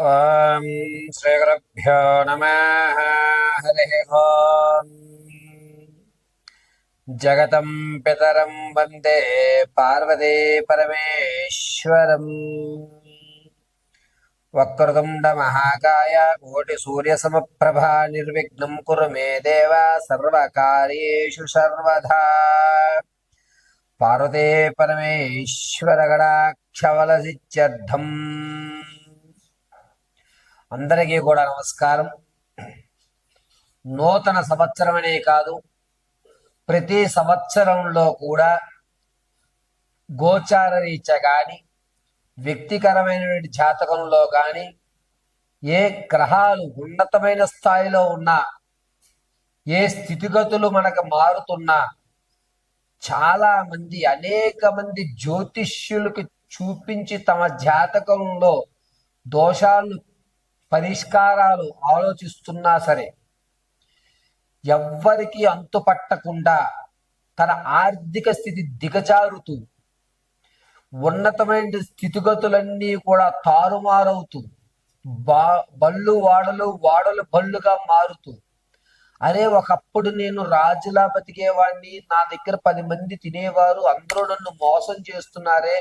ॐ श्रीगुरुभ्यो नमः हरिः ॐ जगतं पितरं वन्दे पार्वती परमेश्वरम् वक्रतुण्डमहाकाय कोटिसूर्यसमप्रभा निर्विघ्नं कुरु मे देव सर्वकार्येषु सर्वधा पार्वते परमेश्वरगणाक्षवलसिच्यर्थम् అందరికీ కూడా నమస్కారం. నూతన సంవత్సరమనే కాదు ప్రతి సంవత్సరంలో కూడా గోచార రీత్యా కానీ వ్యక్తికరమైనటువంటి జాతకంలో కానీ ఏ గ్రహాలు ఉన్నతమైన స్థాయిలో ఉన్నా ఏ స్థితిగతులు మనకు మారుతున్నా చాలా మంది అనేక మంది జ్యోతిష్యులకు చూపించి తమ జాతకంలో దోషాలు పరిష్కారాలు ఆలోచిస్తున్నా సరే ఎవ్వరికి అంతు పట్టకుండా తన ఆర్థిక స్థితి దిగజారుతూ ఉన్నతమైన స్థితిగతులన్నీ కూడా తారుమారవుతూ బా బళ్ళు వాడలు వాడలు బళ్ళుగా మారుతూ అరే ఒకప్పుడు నేను రాజులా బతికేవాడిని నా దగ్గర పది మంది తినేవారు అందరూ నన్ను మోసం చేస్తున్నారే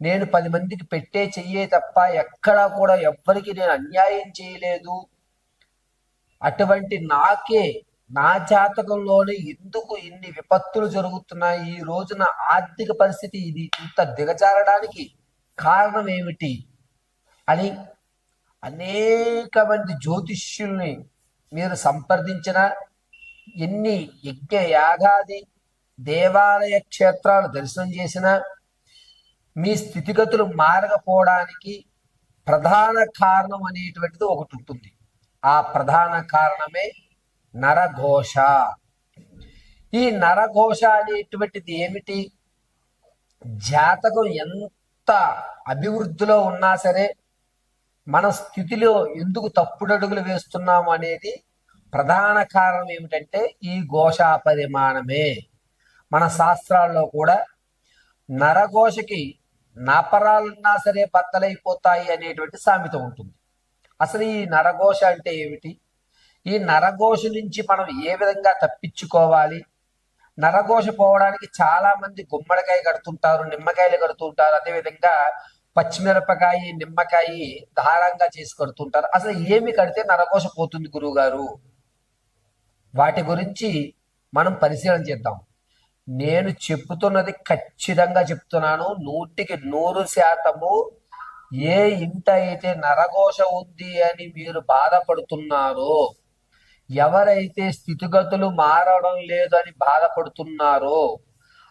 నేను పది మందికి పెట్టే చెయ్యే తప్ప ఎక్కడా కూడా ఎవ్వరికి నేను అన్యాయం చేయలేదు. అటువంటి నాకే నా జాతకంలోనే ఎందుకు ఇన్ని విపత్తులు జరుగుతున్నాయి? ఈ రోజున ఆర్థిక పరిస్థితి ఇది ఇంత దిగజారడానికి కారణం ఏమిటి? అని అనేక మంది జ్యోతిష్యుల్ని మీరు సంప్రదించిన ఎన్ని యజ్ఞ యాగాది దేవాలయ క్షేత్రాలు దర్శనం చేసినా మీ స్థితిగతులు మారకపోవడానికి ప్రధాన కారణం అనేటువంటిది ఒకటి ఉంటుంది. ఆ ప్రధాన కారణమే నరఘోష. ఈ నరఘోష అనేటువంటిది ఏమిటి? జాతకం ఎంత అభివృద్ధిలో ఉన్నా సరే మన స్థితిలో ఎందుకు తప్పుడడుగులు వేస్తున్నాము అనేది ప్రధాన కారణం ఏమిటంటే ఈ ఘోషా పరిమాణమే మన శాస్త్రాల్లో కూడా నరఘోషకి నాపరాలున్నా సరే బద్దలైపోతాయి అనేటువంటి సామెత ఉంటుంది. అసలు ఈ నరఘోష అంటే ఏమిటి? ఈ నరఘోష నుంచి మనం ఏ విధంగా తప్పించుకోవాలి? నరఘోష పోవడానికి చాలా మంది గుమ్మడికాయ కడుతుంటారు నిమ్మకాయలు కడుతుంటారు అదేవిధంగా పచ్చిమిరపకాయ నిమ్మకాయ దారంగా చేసి కడుతుంటారు. అసలు ఏమి కడితే నరఘోష పోతుంది గురువు గారు వాటి గురించి మనం పరిశీలన చేద్దాం. నేను చెప్తున్నది ఖచ్చితంగా చెప్తున్నాను. నూటికి నూరు శాతము ఏ ఇంట అయితే నరఘోష ఉంది అని మీరు బాధపడుతున్నారో ఎవరైతే స్థితిగతులు మారడం లేదు అని బాధపడుతున్నారో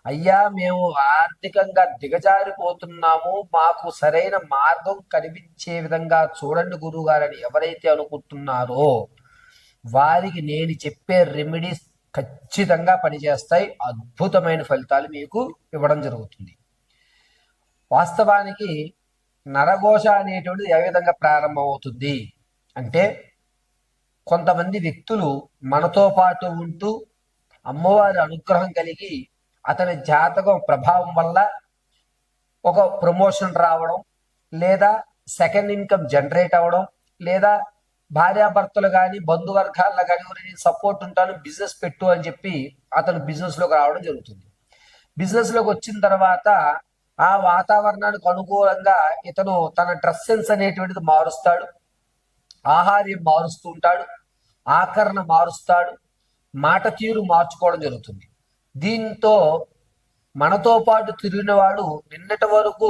అయ్యా మేము ఆర్థికంగా దిగజారిపోతున్నాము. మాకు సరైన మార్గం కనిపించే విధంగా చూడండి గురువు గారని ఎవరైతే అనుకుంటున్నారో వారికి నేను చెప్పే రెమెడీస్ ఖచ్చితంగా పనిచేస్తాయి. అద్భుతమైన ఫలితాలు మీకు ఇవ్వడం జరుగుతుంది. వాస్తవానికి నరఘోష అనేటువంటిది ఏ విధంగా ప్రారంభమవుతుంది? అంటే కొంతమంది వ్యక్తులు మనతో పాటు ఉంటూ అమ్మవారి అనుగ్రహం కలిగి అతని జాతకం ప్రభావం వల్ల ఒక ప్రమోషన్ రావడం లేదా సెకండ్ ఇన్కమ్ జనరేట్ అవ్వడం లేదా భార్యాభర్తలు కానీ బంధువర్గాల్లో కానీ నేను సపోర్ట్ ఉంటాను బిజినెస్ పెట్టు అని చెప్పి అతను బిజినెస్లోకి రావడం జరుగుతుంది. బిజినెస్లోకి వచ్చిన తర్వాత ఆ వాతావరణానికి అనుకూలంగా ఇతను తన డ్రెస్ సెన్స్ అనేటువంటిది మారుస్తాడు. ఆహార్యం మారుస్తూ ఉంటాడు. ఆకరణ మారుస్తాడు. మాట తీరు మార్చుకోవడం జరుగుతుంది. దీంతో మనతో పాటు తిరిగిన వాడు నిన్నటి వరకు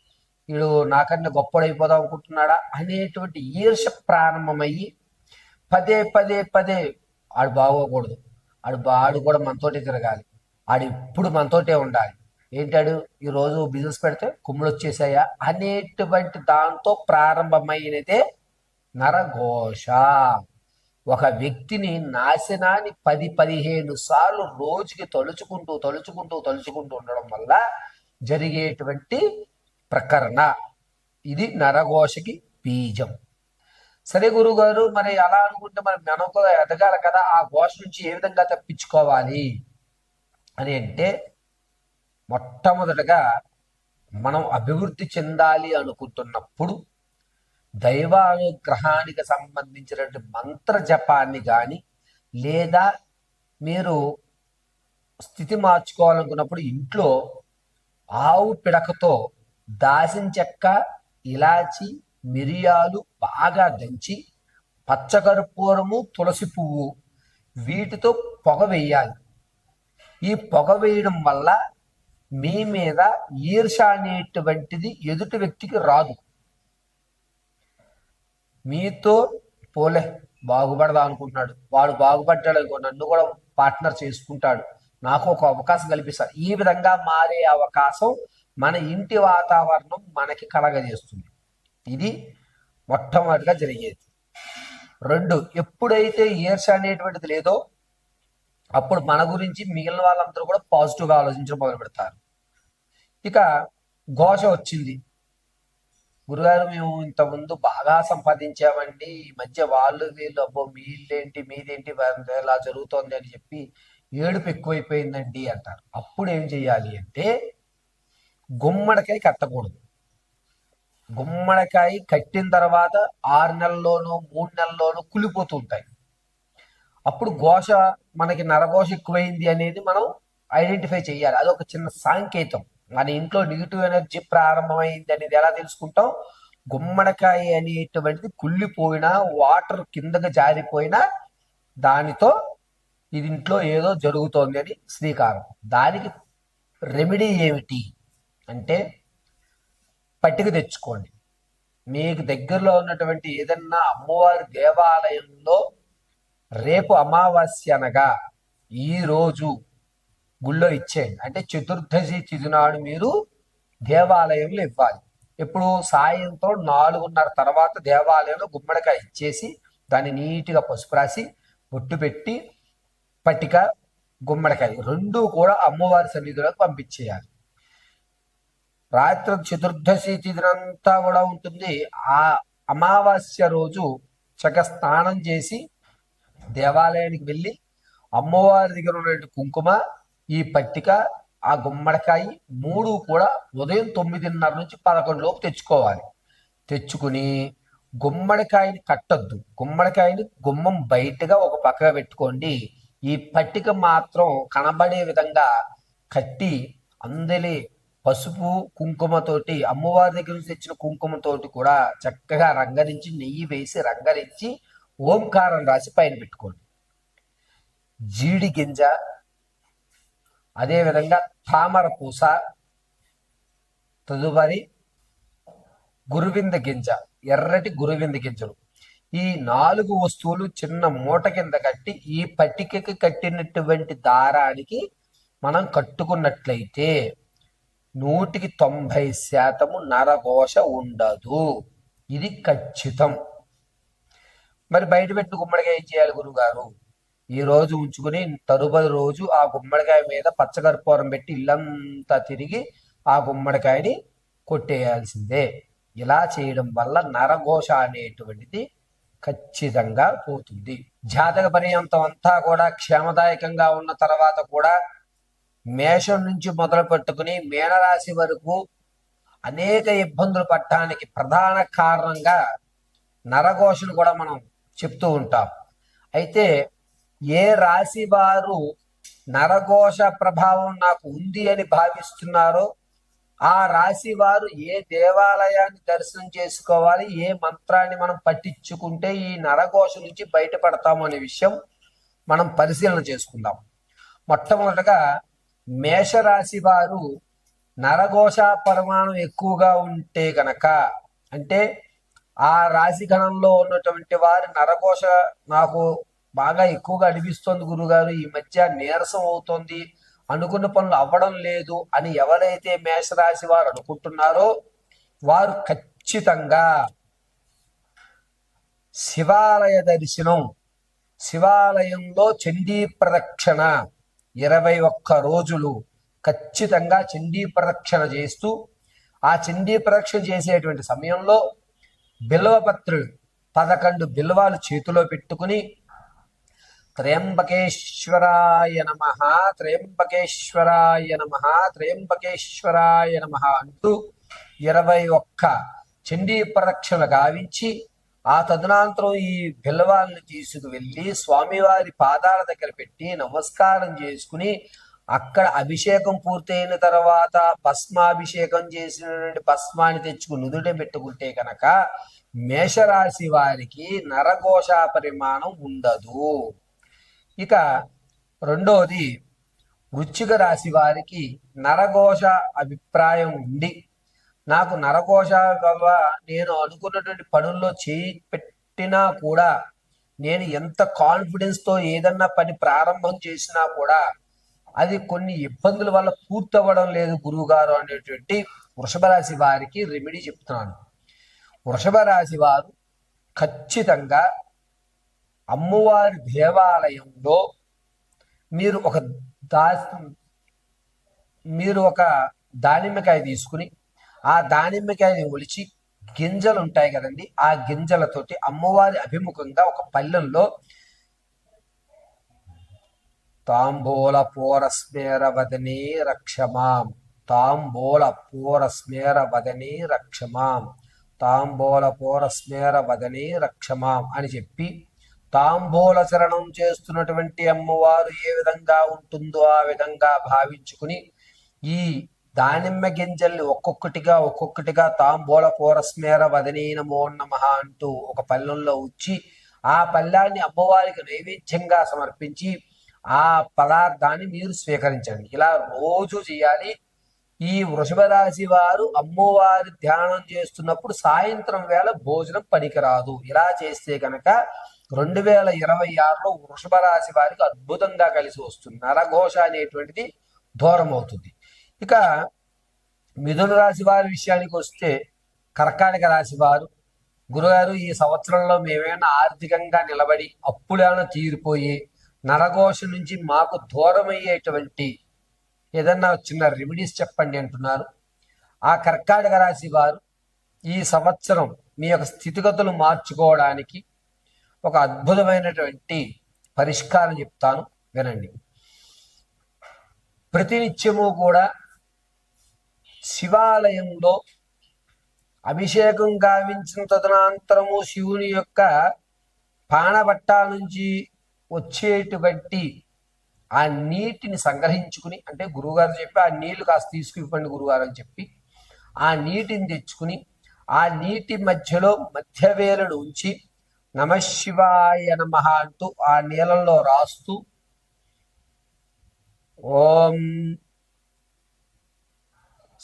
వీడు నాకన్నా గొప్పడైపోదాం అనుకుంటున్నాడా అనేటువంటి ఈర్ష ప్రారంభమయ్యి పదే పదే పదే ఆడు బాగోకూడదు. ఆడు బాడు కూడా మనతోటే తిరగాలి. ఆడు ఎప్పుడు మనతోటే ఉండాలి. ఏంటాడు? ఈరోజు బిజినెస్ పెడితే కుమ్ములు వచ్చేసాయా అనేటువంటి దాంతో ప్రారంభమైనదే నరఘోష. ఒక వ్యక్తిని నాశనాన్ని పది పదిహేను సార్లు రోజుకి తలుచుకుంటూ తలుచుకుంటూ తలుచుకుంటూ ఉండడం వల్ల జరిగేటువంటి ప్రకరణ. ఇది నరఘోషకి బీజం. సరే గురుగారు మరి అలా అనుకుంటే మరి మనకు ఎదగాలి కదా ఆ ఘోష నుంచి ఏ విధంగా తప్పించుకోవాలి అని అంటే మొట్టమొదటగా మనం అభివృద్ధి చెందాలి అనుకుంటున్నప్పుడు దైవానుగ్రహానికి సంబంధించినటువంటి మంత్ర జపాన్ని కానీ లేదా మీరు స్థితి మార్చుకోవాలనుకున్నప్పుడు ఇంట్లో ఆవు పిడకతో దాసిన చెక్క ఇలాచి మిరియాలు బాగా దంచి పచ్చకర్పూరము తులసి పువ్వు వీటితో పొగ వేయాలి. ఈ పొగ వేయడం వల్ల మీ మీద ఈర్ష అనేటువంటిది ఎదుటి వ్యక్తికి రాదు. మీతో పోలే బాగుపడదా అనుకుంటున్నాడు. వాడు బాగుపడ్డాడు అనుకో నన్ను కూడా పార్ట్నర్ చేసుకుంటాడు. నాకు ఒక అవకాశం కల్పిస్తాడు. ఈ విధంగా మారే అవకాశం మన ఇంటి వాతావరణం మనకి కలగజేస్తుంది. ఇది మొట్టమొదటిగా జరిగేది. రెండు ఎప్పుడైతే ఈర్ష అనేటువంటిది లేదో అప్పుడు మన గురించి మిగిలిన వాళ్ళందరూ కూడా పాజిటివ్గా ఆలోచించడం మొదలు పెడతారు. ఇక ఘోష వచ్చింది. గురుగారు మేము ఇంతకుముందు ముందు బాగా సంపాదించామండి. ఈ మధ్య వాళ్ళు వీళ్ళు అబ్బో మీళ్ళేంటి మీదేంటి వా- ఇలా జరుగుతోంది అని చెప్పి ఏడుపు ఎక్కువైపోయిందండి అంటారు. అప్పుడు ఏం చేయాలి అంటే గుమ్మడికాయ కట్టకూడదు. గుమ్మడికాయ కట్టిన తర్వాత ఆరు నెలల్లోనూ మూడు నెలల్లోనూ కులిపోతూ ఉంటాయి. అప్పుడు ఘోష మనకి నరఘోష ఎక్కువైంది అనేది మనం ఐడెంటిఫై చేయాలి. అది ఒక చిన్న సాంకేతం. మన ఇంట్లో నెగిటివ్ ఎనర్జీ ప్రారంభమైంది అనేది ఎలా తెలుసుకుంటాం? గుమ్మడికాయ అనేటువంటిది కుళ్ళిపోయినా వాటర్ కిందకి జారిపోయినా దానితో ఇది ఇంట్లో ఏదో జరుగుతోంది అని శ్రీకారం. దానికి రెమెడీ ఏమిటి? అంటే పట్టిక తెచ్చుకోండి. మీకు దగ్గరలో ఉన్నటువంటి ఏదన్నా అమ్మవారి దేవాలయంలో రేపు అమావాస్య అనగా ఈ రోజు గుళ్ళో ఇచ్చేయండి. అంటే చతుర్దశి తిథి మీరు దేవాలయంలో ఇవ్వాలి. ఇప్పుడు సాయంత్రం నాలుగున్నర తర్వాత దేవాలయంలో గుమ్మడికాయ ఇచ్చేసి దాన్ని నీట్గా పసుపు రాసి బొట్టు పెట్టి పట్టిక గుమ్మడికాయ రెండు కూడా అమ్మవారి సన్నిధిలోకి పంపించేయాలి. రాత్రి చతుర్దశి తిథినంతా కూడా ఉంటుంది. ఆ అమావాస్య రోజు చక్క స్నానం చేసి దేవాలయానికి వెళ్ళి అమ్మవారి దగ్గర ఉన్నటువంటి కుంకుమ ఈ పట్టిక ఆ గుమ్మడికాయ మూడు కూడా ఉదయం తొమ్మిదిన్నర నుంచి పదకొండు లోపు తెచ్చుకోవాలి. తెచ్చుకుని గుమ్మడికాయని కట్టొద్దు. గుమ్మడికాయని గుమ్మం బయటగా ఒక పక్కగా పెట్టుకోండి. ఈ పట్టిక మాత్రం కనబడే విధంగా కట్టి అందరి పసుపు కుంకుమతోటి అమ్మవారి దగ్గర నుంచి తెచ్చిన కుంకుమతోటి కూడా చక్కగా రంగరించి నెయ్యి వేసి రంగరించి ఓంకారం రాసి పైన పెట్టుకోండి. జీడి గింజ అదేవిధంగా తామర పూస తదుపరి గురువింద గింజ ఎర్రటి గురువింద గింజలు. ఈ నాలుగు వస్తువులు చిన్న మూట కింద కట్టి ఈ పట్టికకి కట్టినటువంటి దారానికి మనం కట్టుకున్నట్లయితే నూటికి తొంభై శాతము నరఘోష ఉండదు. ఇది ఖచ్చితం. మరి బయట పెట్టిన గుమ్మడికాయ ఏం చేయాలి గురుగారు ఈ రోజు ఉంచుకుని తరుపతి రోజు ఆ గుమ్మడికాయ మీద పచ్చకర్పూరం పెట్టి ఇల్లంతా తిరిగి ఆ గుమ్మడికాయని కొట్టేయాల్సిందే. ఇలా చేయడం వల్ల నరఘోష అనేటువంటిది ఖచ్చితంగా పోతుంది. జాతక పర్యంతం అంతా కూడా క్షేమదాయకంగా ఉన్న తర్వాత కూడా మేషం నుంచి మొదలు పెట్టుకుని మీనరాశి వరకు అనేక ఇబ్బందులు పడటానికి ప్రధాన కారణంగా నరఘోషను కూడా మనం చెప్తూ ఉంటాం. అయితే ఏ రాశి వారు నరఘోష ప్రభావం నాకు ఉంది అని భావిస్తున్నారో ఆ రాశి వారు ఏ దేవాలయాన్ని దర్శనం చేసుకోవాలి ఏ మంత్రాన్ని మనం పట్టించుకుంటే ఈ నరఘోష నుంచి బయటపడతాము అనే విషయం మనం పరిశీలన చేసుకుందాం. మొట్టమొదటగా మేషరాశి వారు నరఘోష పరమాణు ఎక్కువగా ఉంటే గనక అంటే ఆ రాశి గణంలో ఉన్నటువంటి వారి నరఘోష నాకు బాగా ఎక్కువగా అనిపిస్తుంది గురుగారు. ఈ మధ్య నీరసం అవుతుంది. అనుకున్న పనులు అవ్వడం లేదు అని ఎవరైతే మేషరాశి వారు అనుకుంటున్నారో వారు ఖచ్చితంగా శివాలయ దర్శనం శివాలయంలో చండీ ప్రదక్షిణ ఇరవై ఒక్క రోజులు ఖచ్చితంగా చండీ ప్రదక్షిణ చేస్తూ ఆ చండీ ప్రదక్షిణ చేసేటువంటి సమయంలో బిల్వపత్రులు పదకొండు బిల్వాలు చేతిలో పెట్టుకుని త్రయంబకేశ్వరాయ నమ త్రయంబకేశ్వరాయ నమ త్రయంబకేశ్వరాయ నమ అంటూ ఇరవై ఒక్క చండీ ప్రదక్షిణ గావించి ఆ తదనంతరం ఈ పిల్లవాళ్ళని తీసుకువెళ్ళి స్వామివారి పాదాల దగ్గర పెట్టి నమస్కారం చేసుకుని అక్కడ అభిషేకం పూర్తయిన తర్వాత భస్మాభిషేకం చేసినటువంటి భస్మాన్ని తెచ్చుకుని నుదుట పెట్టుకుంటే కనుక మేషరాశి వారికి నరఘోష పరిమాణం ఉండదు. ఇక రెండోది వృచ్చిక రాశి వారికి నరఘోష అభిప్రాయం ఉండి నాకు నరకోశ వల్ల నేను అనుకున్నటువంటి పనుల్లో చేయి పెట్టినా కూడా నేను ఎంత కాన్ఫిడెన్స్తో ఏదన్నా పని ప్రారంభం చేసినా కూడా అది కొన్ని ఇబ్బందుల వల్ల పూర్తవ్వడం లేదు గురువుగారు అనేటువంటి వృషభ రాశి వారికి రెమెడీ చెప్తున్నాను. వృషభ రాశి వారు ఖచ్చితంగా అమ్మవారి దేవాలయంలో మీరు ఒక దా మీరు ఒక దానిమ్మకాయ తీసుకుని ఆ దానిమ్మకాయని ఒలిచి గింజలు ఉంటాయి కదండి ఆ గింజలతోటి అమ్మవారి అభిముఖంగా ఒక పల్లెల్లో తాంబూల పూరస్మేర వదనే రక్షమాం. తాంబూల పూరస్మేర వదనే రక్షమాం. తాంబూల పూరస్మేర వదనే రక్షమాం అని చెప్పి తాంబూల చరణం చేస్తున్నటువంటి అమ్మవారు ఏ విధంగా ఉంటుందో ఆ విధంగా భావించుకుని ఈ దానిమ్మ గింజల్ని ఒక్కొక్కటిగా ఒక్కొక్కటిగా తాంబూల పూరస్మేర వదనే నమో నమ అంటూ ఒక పల్లెంలో ఉచ్చి ఆ పళ్ళాన్ని అమ్మవారికి నైవేద్యంగా సమర్పించి ఆ పదార్థాన్ని మీరు స్వీకరించండి. ఇలా రోజు చేయాలి. ఈ వృషభ రాశి వారు అమ్మవారి ధ్యానం చేస్తున్నప్పుడు సాయంత్రం వేళ భోజనం పనికిరాదు. ఇలా చేస్తే కనుక రెండు వేల ఇరవై ఆరులో వృషభ రాశి వారికి అద్భుతంగా కలిసి వస్తుంది. నరఘోష అనేటువంటిది దూరం అవుతుంది ఇక మిథున రాశి వారి విషయానికి వస్తే కర్కాటక రాశి వారు గురుగారు ఈ సంవత్సరంలో మేమేమైనా ఆర్థికంగా నిలబడి అప్పులేమైనా తీరిపోయి నరఘోష నుంచి మాకు దూరమయ్యేటువంటి ఏదన్నా చిన్న రెమెడీస్ చెప్పండి అంటున్నారు. ఆ కర్కాటక రాశి వారు ఈ సంవత్సరం మీ యొక్క స్థితిగతులు మార్చుకోవడానికి ఒక అద్భుతమైనటువంటి పరిష్కారం చెప్తాను వినండి. ప్రతినిత్యము కూడా శివాలయంలో అభిషేకం గావించిన తదనంతరము శివుని యొక్క పానబట్ట నుంచి వచ్చేటువంటి ఆ నీటిని సంగ్రహించుకుని అంటే గురువుగారు చెప్పి ఆ నీళ్ళు కాస్త తీసుకునివ్వండి గురుగారు అని చెప్పి ఆ నీటిని తెచ్చుకుని ఆ నీటి మధ్యలో మధ్యవేలను ఉంచి నమశివాయ నమ అంటూ ఆ నీళ్ళల్లో రాస్తూ ఓం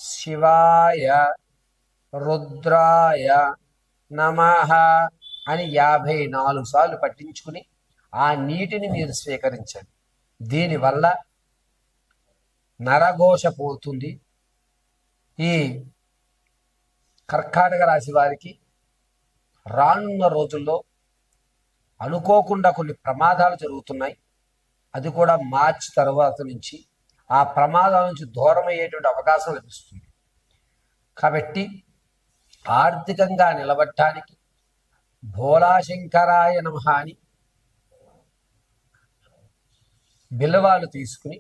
శివాయ రుద్రాయ నమ అని యాభై నాలుగు సార్లు పట్టించుకుని ఆ నీటిని మీరు స్వీకరించండి. దీనివల్ల నరఘోష పోతుంది. ఈ కర్కాటక రాశి వారికి రానున్న రోజుల్లో అనుకోకుండా కొన్ని ప్రమాదాలు జరుగుతున్నాయి. అది కూడా మార్చి తర్వాత నుంచి ఆ ప్రమాదం నుంచి దూరం అయ్యేటువంటి అవకాశం లభిస్తుంది. కాబట్టి ఆర్థికంగా నిలబడటానికి భోలాశంకరాయ నమ అని బిల్వాలు తీసుకుని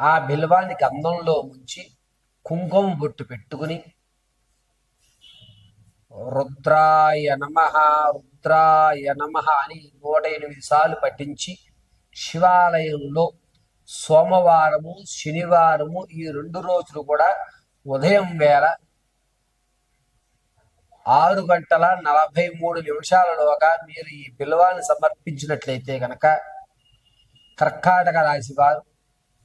ఆ బిల్వాన్ని గంధంలో ముంచి కుంకుమ బొట్టు పెట్టుకుని రుద్రాయ నమ రుద్రాయ నమ అని నూట ఎనిమిది సార్లు పఠించి శివాలయంలో సోమవారము శనివారము ఈ రెండు రోజులు కూడా ఉదయం వేళ ఆరు గంటల నలభై మూడు నిమిషాలలోగా మీరు ఈ బిల్వాన్ని సమర్పించినట్లయితే కనుక కర్కాటక రాశి వారు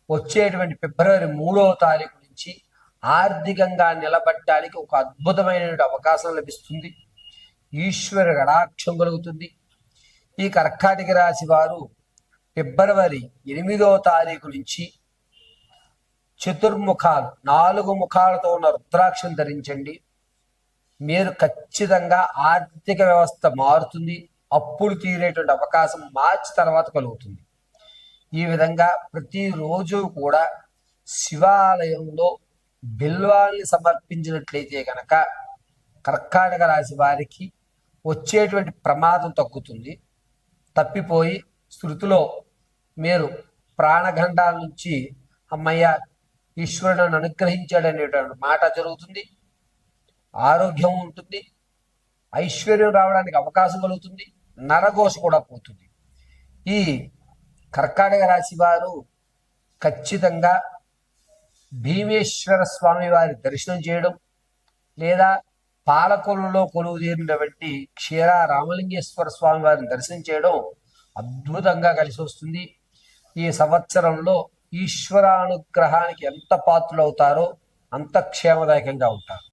వచ్చేటువంటి ఫిబ్రవరి మూడవ తారీఖు నుంచి ఆర్థికంగా నిలబడటానికి ఒక అద్భుతమైన అవకాశం లభిస్తుంది. ఈశ్వర గడాక్షం కలుగుతుంది. ఈ కర్కాటక రాశి వారు ఫిబ్రవరి ఎనిమిదవ తారీఖు నుంచి చతుర్ముఖాలు నాలుగు ముఖాలతో ఉన్న రుద్రాక్షం ధరించండి. మీరు ఖచ్చితంగా ఆర్థిక వ్యవస్థ మారుతుంది అప్పులు తీరేటువంటి అవకాశం మార్చి తర్వాత కలుగుతుంది. ఈ విధంగా ప్రతిరోజు కూడా శివాలయంలో బిల్వాల్ని సమర్పించినట్లయితే కనుక కర్కాటక రాశి వారికి వచ్చేటువంటి ప్రమాదం తగ్గుతుంది. తప్పిపోయి శృతిలో మీరు ప్రాణగండాల నుంచి అమ్మయ్య ఈశ్వరుడు నన్ను అనుగ్రహించాడనేటువంటి మాట జరుగుతుంది. ఆరోగ్యం ఉంటుంది. ఐశ్వర్యం రావడానికి అవకాశం కలుగుతుంది. నరఘోష కూడా పోతుంది. ఈ కర్కాటక రాశి వారు ఖచ్చితంగా భీమేశ్వర స్వామి వారి దర్శనం చేయడం లేదా పాలకొల్లులో కొలువు తీరినటువంటి క్షీర రామలింగేశ్వర స్వామి వారిని దర్శనం చేయడం అద్భుతంగా కలిసి వస్తుంది. ఈ సంవత్సరంలో ఈశ్వరానుగ్రహానికి ఎంత పాత్రులవుతారో అంత క్షేమదాయకంగా ఉంటారు.